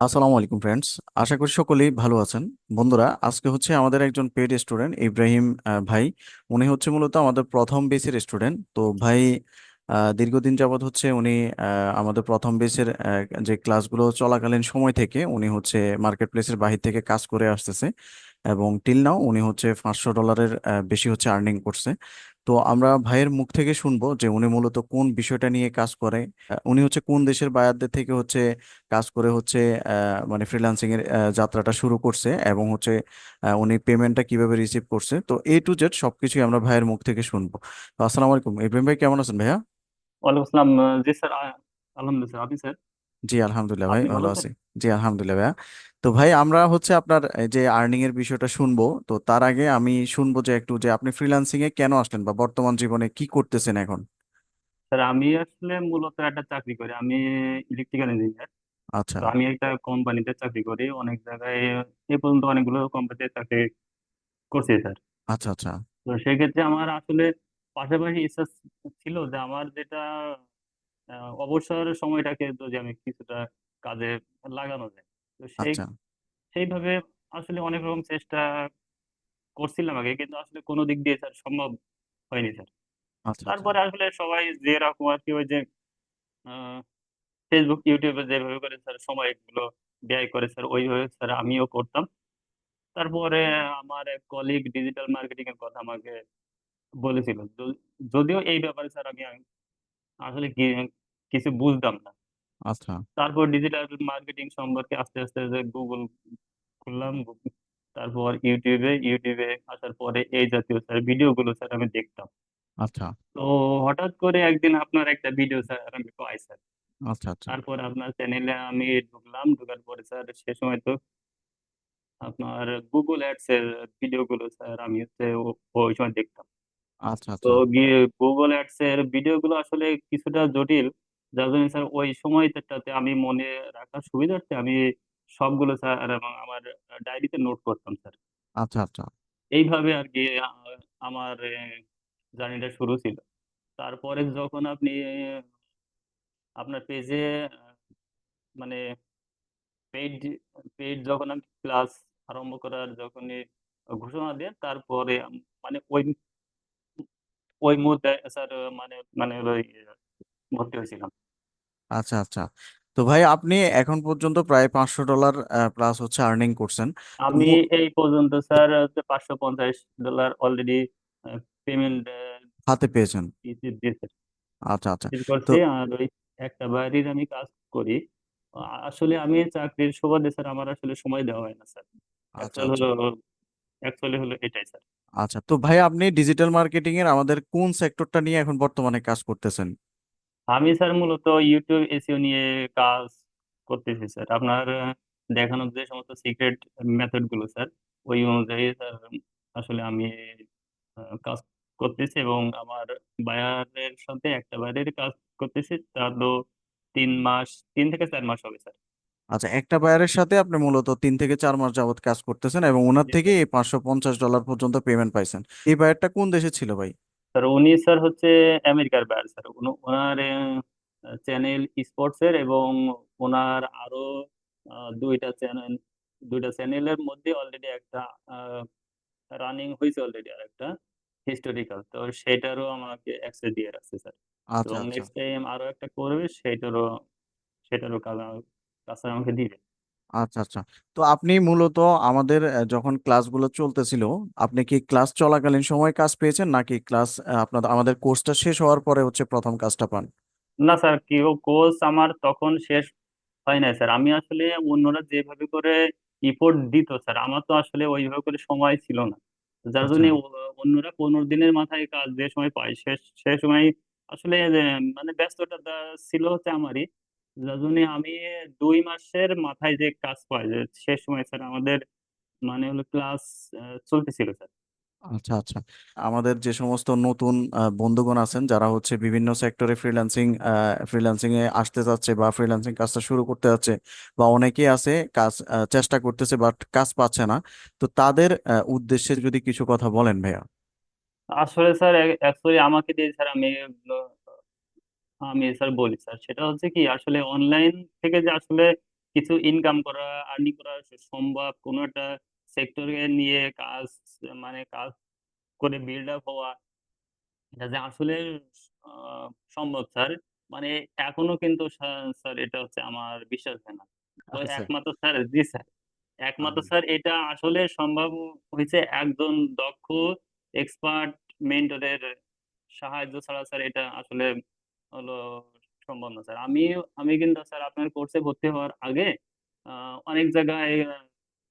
আসসালামু আলাইকুম ফ্রেন্ডস আশা করি সকলেই ভালো আছেন। বন্ধুরা, আজকে হচ্ছে আমাদের একজন পেড স্টুডেন্ট ইব্রাহিম ভাই। উনি হচ্ছে মূলত আমাদের প্রথম বেসের স্টুডেন্ট তো ভাই দীর্ঘদিন যাবৎ হচ্ছে উনি আমাদের প্রথম বেসের যে ক্লাসগুলো চলাকালীন সময় থেকে উনি হচ্ছে মার্কেট প্লেসের বাহির থেকে কাজ করে আসতেছে। এবং টিল নাও উনি হচ্ছে পাঁচশো ডলারের বেশি হচ্ছে আর্নিং করছে। তো আমরা ভাইয়ের মুখ থেকে শুনব যে উনি মূলত কোন বিষয়টা নিয়ে কাজ করে। উনি হচ্ছে কোন দেশের বায়ারদের থেকে হচ্ছে কাজ করে হচ্ছে মানে ফ্রিল্যান্সিং এর যাত্রাটা শুরু করছে এবং হচ্ছে উনি পেমেন্টটা কীভাবে রিসিভ করছে। তো এ টু জেড সবকিছুই আমরা ভাইয়ের মুখ থেকে শুনব। তো আসসালামু আলাইকুম। ইব্রাহিম ভাই কেমন আছেন ভাইয়া? ওয়ালাইকুম আসসালাম জি স্যার আলহামদুলিল্লাহ। স্যার আপনি স্যার? জি আলহামদুলিল্লাহ ভাই ভালো আছি। জি আলহামদুলিল্লাহ ভাইয়া। তো ভাই আমরা হচ্ছে আপনার এই যে আর্নিং এর বিষয়টা শুনব তো তার আগে আমি শুনব যে একটু যে আপনি ফ্রিল্যান্সিং এ কেন আসলেন বা বর্তমান জীবনে কি করতেছেন এখন? স্যার আমি আসলে মূলত একটা চাকরি করি। আমি ইলেকট্রিক্যাল ইঞ্জিনিয়ার আচ্ছা। তো আমি একটা কোম্পানিতে চাকরি করি। অনেক জায়গায় এ পর্যন্ত অনেকগুলো কোম্পানিতে চাকরি করছি স্যার। আচ্ছা আচ্ছা। তো সেক্ষেত্রে আমার আসলে পাশাপাশি ইচ্ছা ছিল যে আমার যেটা অবসর সময়টাকে যদি আমি কিছুটা কাজে লাগানো যায়। তো সেই আচ্ছা। সেইভাবে আসলে অনেক রকম চেষ্টা করছিলাম আগে কিন্তু আসলে কোনো দিক দিয়ে স্যার সম্ভব হয়নি স্যার। আচ্ছা আচ্ছা। তারপরে আসলে সবাই যেরকম আর কি ওই যে ফেসবুক ইউটিউবে যেভাবে করে স্যার সময়গুলো ব্যয় করে স্যার ওইভাবে স্যার আমিও করতাম। তারপরে আমার এক কলিগ ডিজিটাল মার্কেটিং এর কথা আমাকে বলেছিল। য- যদিও এই ব্যাপারে স্যার আমি আসলে কি- কিছু বুঝতাম না। আচ্ছা। তারপর ডিজিটাল মার্কেটিং সম্পর্কে আস্তে আস্তে যে গুগল খুললাম তারপর ইউটিউবে ইউটিউবে আসার পরে এই জাতীয় স্যার ভিডিও গুলো স্যার আমি দেখতাম। আচ্ছা। তো হঠাৎ করে একদিন আপনার একটা ভিডিও স্যার আমি পাই স্যার আচ্ছা আচ্ছা। তারপর আপনার চ্যানেলে আমি ঢুকলাম ঢোকার পরে স্যার সে সময় তো আপনার গুগল অ্যাডস এর ভিডিও গুলো স্যার আমি হচ্ছে ওই সময় দেখতাম। আচ্ছা তো আচ্ছা। গিয়ে গুগল অ্যাডস এর ভিডিও গুলো আসলে কিছুটা জটিল। যার জন্য স্যার ওই সময়টাতে আমি মনে রাখার সুবিধার্থে আমি সবগুলো স্যার এবং আমার ডায়েরিতে নোট করতাম স্যার আচ্ছা আচ্ছা। এইভাবে আর কি আমার জার্নিটা শুরু ছিল। তারপরে যখন আপনি আপনার পেজে মানে পেইড পেইড যখন আমি ক্লাস আরম্ভ করার যখনই ঘোষণা দেন তারপরে মানে ওই ওই মুহূর্তে স্যার মানে মানে ভর্তি হয়েছিলাম। আচ্ছা আচ্ছা। তো ভাই আপনি এখন পর্যন্ত প্রায় পাঁচশো ডলার প্লাস হচ্ছে আর্নিং করছেন। তো আমি মু- এই পর্যন্ত স্যার হচ্ছে পাঁচশো পঞ্চাশ ডলার অলরেডি পেমেন্ট হাতে পেয়েছেন। আচ্ছা আচ্ছা। তো করছি আর ওই একটা বাড়ির আমি কাজ করি। আ- আসলে আমি চাকরির সুবাদে স্যার আমার আসলে সময় দেওয়া হয় না স্যার। আচ্ছা অ্যাকচুয়াল আচ্ছা। হলো অ্যাকচুয়ালি হলো এটাই স্যার। আচ্ছা। তো ভাই আপনি ডিজিটাল মার্কেটিং এর আমাদের কোন সেক্টরটা নিয়ে এখন বর্তমানে কাজ করতেছেন? আমি স্যার মূলত ইউটিউব এসইও নিয়ে কাজ করতেছি স্যার। আপনার দেখানো যে সমস্ত সিক্রেট মেথডগুলো স্যার ওই অনুযায়ী স্যার আসলে আমি কাজ করতেছি এবং আমার বায়ারের সাথে একটা বায়ারের কাজ করতেছি। তা তো তিন মাস তিন থেকে চার মাস হবে স্যার। আচ্ছা একটা বায়ারের সাথে আপনি মূলত তিন থেকে চার মাস যাবত কাজ করতেছেন এবং ওনার থেকে এই পাঁচশো পঞ্চাশ ডলার পর্যন্ত পেমেন্ট পাইছেন। এই বায়ারটা কোন দেশে ছিল ভাই? স্যার উনি স্যার হচ্ছে আমেরিকার বায়ার স্যার। ওনার চ্যানেল স্পোর্টস এর এবং ওনার আরও দুইটা চ্যানেল দুইটা চ্যানেলের মধ্যে অলরেডি একটা রানিং হয়েছে অলরেডি আর একটা হিস্টোরিক্যাল তো সেটারও আমাকে অ্যাক্সেস দিয়ে রাখছে স্যার। আচ্ছা আচ্ছা। নেক্সট টাইম আরও একটা করবে সেটারও সেটারও কাজ কাজ আমাকে দিবে। আচ্ছা আচ্ছা। তো আপনি মূলত আমাদের যখন ক্লাসগুলো চলতেছিল আপনি কি ক্লাস চলাকালীন সময় কাজ পেয়েছেন? নাকি ক্লাস আপনাদের আমাদের কোর্সটা শেষ হওয়ার পরে হচ্ছে প্রথম কাজটা পান? না স্যার কেউ কোর্স আমার তখন শেষ হয় নাই স্যার। আমি আসলে অন্যরা যেভাবে করে ইফোর্ট দিত স্যার আমার তো আসলে ওইভাবে করে সময় ছিল না। যার আচ্ছা। জন্য অন্যরা পনেরো দিনের মাথায় কাজ যে সময় পায় সে সে সময় আসলে যে মানে ব্যস্ততা ছিল হচ্ছে আমারই। যার জন্য আমি দুই মাসের মাথায় যে কাজ পাই যে সে সময় স্যার আমাদের মানে হলো ক্লাস চলতেছিল স্যার। আচ্ছা আচ্ছা। আমাদের যে সমস্ত নতুন বন্ধুগণ আছেন যারা হচ্ছে বিভিন্ন সেক্টরে ফ্রিল্যান্সিং ফ্রিল্যান্সিং এ আসতে যাচ্ছে বা ফ্রিল্যান্সিং কাজটা শুরু করতে যাচ্ছে বা অনেকেই আছে কাজ চেষ্টা করতেছে বাট কাজ পাচ্ছে না তো তাদের উদ্দেশ্যে যদি কিছু কথা বলেন ভাইয়া। আসলে স্যার অ্যাকচুয়ালি আমাকে দিয়ে স্যার আমি আমি স্যার বলি স্যার সেটা হচ্ছে কি আসলে অনলাইন থেকে যে আসলে কিছু ইনকাম করা আর্নিং করা সম্ভব কোনো একটা সেক্টরকে নিয়ে কাজ মানে কাজ করে বিল্ড আপ হওয়া এটা যে আসলে সম্ভব স্যার মানে এখনও কিন্তু স্যার এটা হচ্ছে আমার বিশ্বাস হয় না। তো আচ্ছা একমাত্র স্যার জি স্যার একমাত্র স্যার এটা আসলে সম্ভব হয়েছে একজন দক্ষ এক্সপার্ট মেন্টরের সাহায্য ছাড়া স্যার এটা আসলে হলো সম্ভব না স্যার। আমি আমি কিন্তু স্যার আপনার কোর্সে ভর্তি হওয়ার আগে অনেক জায়গায়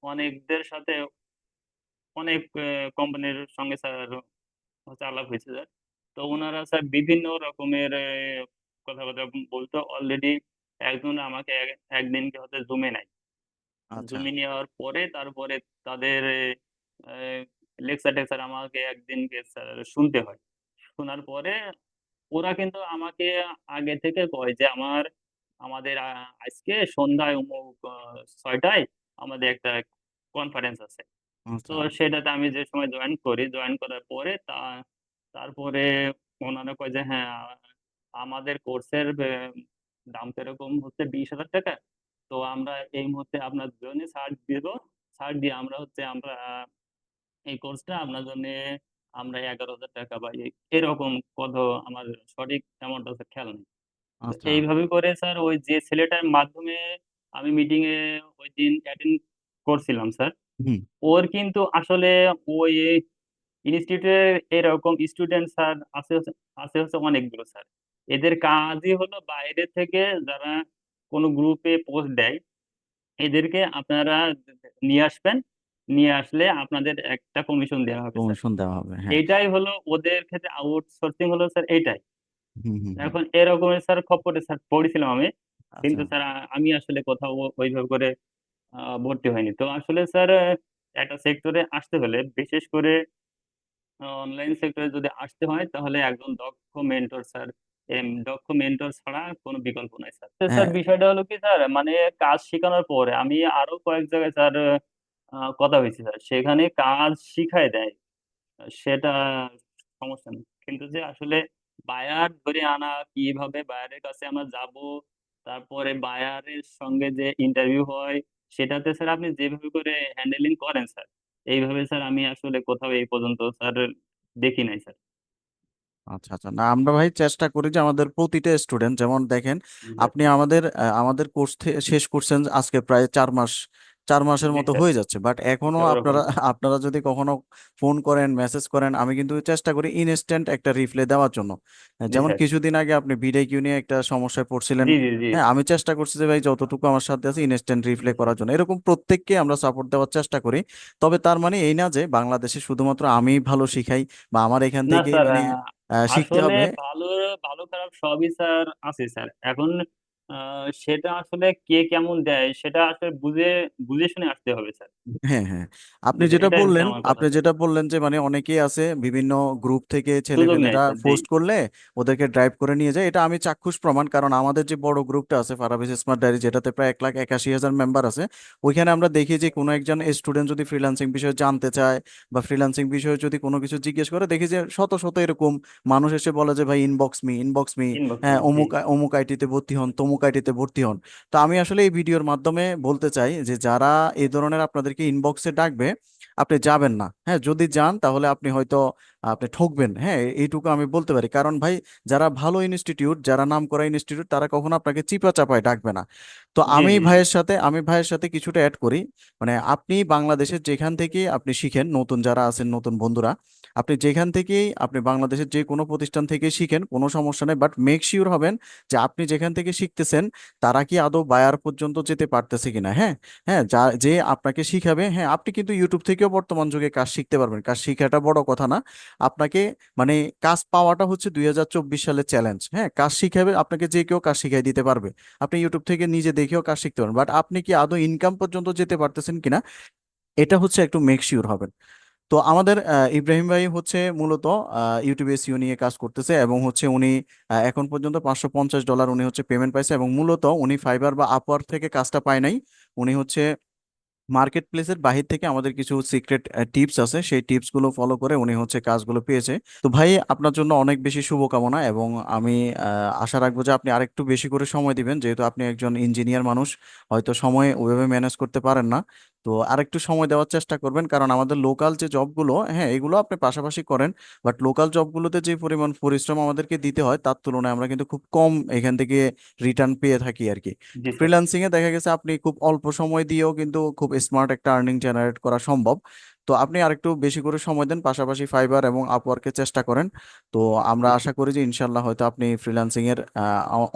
অনেকদের সাথে অনেক কোম্পানির সঙ্গে স্যার হচ্ছে আলাপ হয়েছে স্যার। তো ওনারা স্যার বিভিন্ন রকমের কথাবার্তা বলতো। অলরেডি একজন আমাকে এক- একদিনকে হচ্ছে জুমে নেয় জমি নেওয়ার পরে তারপরে তাদের লেকচার টেকচার আমাকে একদিনকে স্যার শুনতে হয়। শোনার পরে ওরা কিন্তু আমাকে আগে থেকে কয় যে আমার আমাদের আজকে সন্ধ্যায় অমুক ছয়টায় আমাদের একটা কনফারেন্স আছে। তো আচ্ছা সেটাতে আমি যে সময় জয়েন করি জয়েন করার পরে তা তারপরে ওনারা কয় যে হ্যাঁ আমাদের কোর্সের দাম এরকম হচ্ছে? বিশ হাজার টাকা। তো আমরা এই মুহূর্তে আপনার জন্য ছাড় দিব। ছাড় দিয়ে আমরা হচ্ছে আমরা এই কোর্সটা আপনার জন্য আমরা এগারো হাজার টাকা বা এরকম কত আমার সঠিক অ্যামাউন্ট আছে খেয়াল নেই। আচ্ছা। এইভাবে করে স্যার ওই যে ছেলেটার মাধ্যমে আমি মিটিং এ ওই দিন অ্যাটেন্ড করছিলাম স্যার ওর কিন্তু আসলে ওই ইনস্টিটিউটের এরকম স্টুডেন্ট স্যার আছে আছে হচ্ছে অনেকগুলো স্যার এদের কাজই হলো বাইরে থেকে যারা কোনো গ্রুপে পোস্ট দেয় এদেরকে আপনারা নিয়ে আসবেন। নিয়ে আসলে আপনাদের একটা কমিশন দেওয়া হবে কমিশন দেওয়া হবে হ্যাঁ। এটাই হলো ওদের ক্ষেত্রে আউটসোর্সিং হলো স্যার এটাই। এখন এরকমের স্যার খপ্পরে স্যার পড়েছিলাম আমি। কিন্তু আচ্ছা স্যার আমি আসলে কোথাও ওইভাবে করে ভর্তি হয়নি। তো আসলে স্যার একটা সেক্টরে আসতে হলে বিশেষ করে অনলাইন সেক্টরে যদি আসতে হয় তাহলে একজন দক্ষ মেন্টর স্যার দক্ষ মেন্টর ছাড়া কোনো বিকল্প নাই স্যার স্যার বিষয়টা হলো কি স্যার মানে কাজ শেখানোর পরে আমি আরও কয়েক জায়গায় স্যার কথা হয়েছে স্যার। সেখানে কাজ শিখায় দেয়। সেটা সমস্যা নেই। কিন্তু যে আসলে বায়ার ধরে আনা কীভাবে বায়ারের কাছে আমরা যাব তারপরে বায়ারের সঙ্গে যে ইন্টারভিউ হয় সেটাতে স্যার আপনি যেভাবে করে হ্যান্ডেলিং করেন স্যার এইভাবে স্যার আমি আসলে কোথাও এই পর্যন্ত স্যার দেখি নাই স্যার। আচ্ছা আচ্ছা। না আমরা ভাই চেষ্টা করি যে আমাদের প্রতিটা স্টুডেন্ট যেমন দেখেন আপনি আমাদের আমাদের কোর্স শেষ করছেন আজকে প্রায় চার মাস চার মাসের মতো হয়ে যাচ্ছে। বাট এখনও আপনারা আপনারা যদি কখনো ফোন করেন মেসেজ করেন আমি কিন্তু চেষ্টা করি ইনস্ট্যান্ট একটা রিপ্লাই দেওয়ার জন্য। যেমন কিছুদিন আগে আপনি বিডাইকিউ নিয়ে একটা সমস্যায় পড়ছিলেন। হ্যাঁ আমি চেষ্টা করছি যে ভাই যতটুকু আমার সাথে আছে ইনস্ট্যান্ট রিপ্লাই করার জন্য। এরকম প্রত্যেককে আমরা সাপোর্ট দেওয়ার চেষ্টা করি। তবে তার মানে এই না যে বাংলাদেশে শুধুমাত্র আমি ভালো শিখাই বা আমার এখান থেকে মানে শিখতে হবে। ভালো ভালো খারাপ সবই স্যার আছে স্যার। এখন সেটা আসলে কে কেমন দেয় সেটা আসলে বুঝে বুঝে শুনে আসতে হবে স্যার। হ্যাঁ হ্যাঁ। আপনি যেটা এটাই হচ্ছে বললেন আমার কথা। আপনি যেটা বললেন যে মানে অনেকেই আছে বিভিন্ন গ্রুপ থেকে সুযোগ নেয় ছেলেপেলেরা স্যার জি। পোস্ট করলে ওদেরকে ড্রাইভ করে নিয়ে যায়। এটা আমি চাক্ষুষ প্রমাণ কারণ আমাদের যে বড় গ্রুপটা আছে ফারাবিস স্মার্ট ডায়েরি যেটাতে প্রায় এক লাখ একাশি হাজার মেম্বার আছে ওইখানে আমরা দেখি যে কোনো একজন স্টুডেন্ট যদি ফ্রিল্যান্সিং বিষয়ে জানতে চায় বা ফ্রিল্যান্সিং বিষয়ে যদি কোনো কিছু জিজ্ঞেস করে দেখি যে শত শত এরকম মানুষ এসে বলে যে ভাই inbox me inbox me inbox হ্যাঁ জি। অমুক অমুক আইটিতে ভর্তি হন তমুক আইটিতে ভর্তি হন। তো আমি আসলে এই ভিডিওর মাধ্যমে বলতে চাই যে যারা এই ধরনের আপনাদেরকে ইনবক্সে ডাকবে, আপনি যাবেন না। হ্যাঁ যদি যান তাহলে আপনি হয়তো আপনি ঠকবেন। হ্যাঁ এইটুকু আমি বলতে পারি। কারণ ভাই যারা ভালো ইনস্টিটিউট যারা নাম করা ইনস্টিটিউট তারা কখনো আপনাকে চিপা চাপায় ডাকবে না। তো আমি ভাইয়ের সাথে আমি ভাইয়ের সাথে কিছুটা অ্যাড করি। মানে আপনি বাংলাদেশের যেখান থেকে আপনি শিখেন নতুন যারা আছেন নতুন বন্ধুরা আপনি যেখান থেকেই আপনি বাংলাদেশের যে কোনো প্রতিষ্ঠান থেকে শিখেন কোনো সমস্যা নেই। বাট মেক শিওর হবেন যে আপনি যেখান থেকে শিখতেছেন তারা কি আদৌ বায়ার পর্যন্ত যেতে পারতেছে কিনা? হ্যাঁ হ্যাঁ যা যে আপনাকে শিখাবে হ্যাঁ আপনি কিন্তু ইউটিউব থেকেও বর্তমান যুগে কাজ শিখতে পারবেন। কাজ শিখাটা বড় কথা না। আপনাকে মানে কাজ পাওয়াটা হচ্ছে দুই হাজার চব্বিশ সালের চ্যালেঞ্জ হ্যাঁ? কাজ শিখাবে, আপনাকে যে কেউ কাজ শিখাই দিতে পারবে। আপনি ইউটিউব থেকে নিজে দেখেও কাজ শিখতে পারেন বাট আপনি কি আদৌ ইনকাম পর্যন্ত যেতে পারতেছেন কিনা, এটা হচ্ছে একটু মেক শিওর হবেন। তো আমাদের ইব্রাহিম ভাই হচ্ছে মূলত ইউটিউবে এসইও নিয়ে কাজ করতেছে এবং হচ্ছে উনি এখন পর্যন্ত পাঁচশো পঞ্চাশ ডলার উনি হচ্ছে পেমেন্ট পাইছে এবং মূলত উনি ফাইবার বা আপওয়ার্ক থেকে কাজটা পায় নাই। উনি হচ্ছে মার্কেট প্লেসের বাহির থেকে আমাদের কিছু সিক্রেট টিপস আছে। সেই টিপসগুলো ফলো করে উনি হচ্ছে কাজগুলো পেয়েছে। তো ভাই আপনার জন্য অনেক বেশি শুভকামনা এবং আমি আশা রাখব যে আপনি আরেকটু বেশি করে সময় দিবেন। যেহেতু আপনি একজন ইঞ্জিনিয়ার মানুষ হয়তো সময় ওইভাবে ম্যানেজ করতে পারেন না। তো আরেকটু সময় দেওয়ার চেষ্টা করবেন কারণ আমাদের লোকাল যে জবগুলো হ্যাঁ এগুলো আপনি পাশাপাশি করেন। বাট লোকাল জবগুলোতে যে পরিমাণ পরিশ্রম আমাদেরকে দিতে হয় তার তুলনায় আমরা কিন্তু খুব কম এখান থেকে রিটার্ন পেয়ে থাকি আর কি। ফ্রিল্যান্সিং এ দেখা গেছে আপনি খুব অল্প সময় দিয়েও কিন্তু খুব স্মার্ট একটা আর্নিং জেনারেট করা সম্ভব। তো আপনি আরেকটু বেশি করে সময় দেন পাশাপাশি ফাইবার এবং আপওয়ার্কে চেষ্টা করেন। তো আমরা আশা করি যে ইনশাল্লাহ হয়তো আপনি ফ্রিল্যান্সিং এর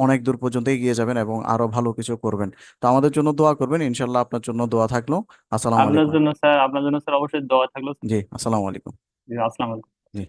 অনেক দূর পর্যন্ত এগিয়ে যাবেন এবং আরও ভালো কিছু করবেন। তো আমাদের জন্য দোয়া করবেন ইনশাল্লাহ আপনার জন্য দোয়া থাকল। আসসালামু আপনার জন্য স্যার আপনার জন্য স্যার অবশ্যই দোয়া থাকল। জি আসসালামু আলাইকুম। জি আসসালামু আলাইকুম। জি।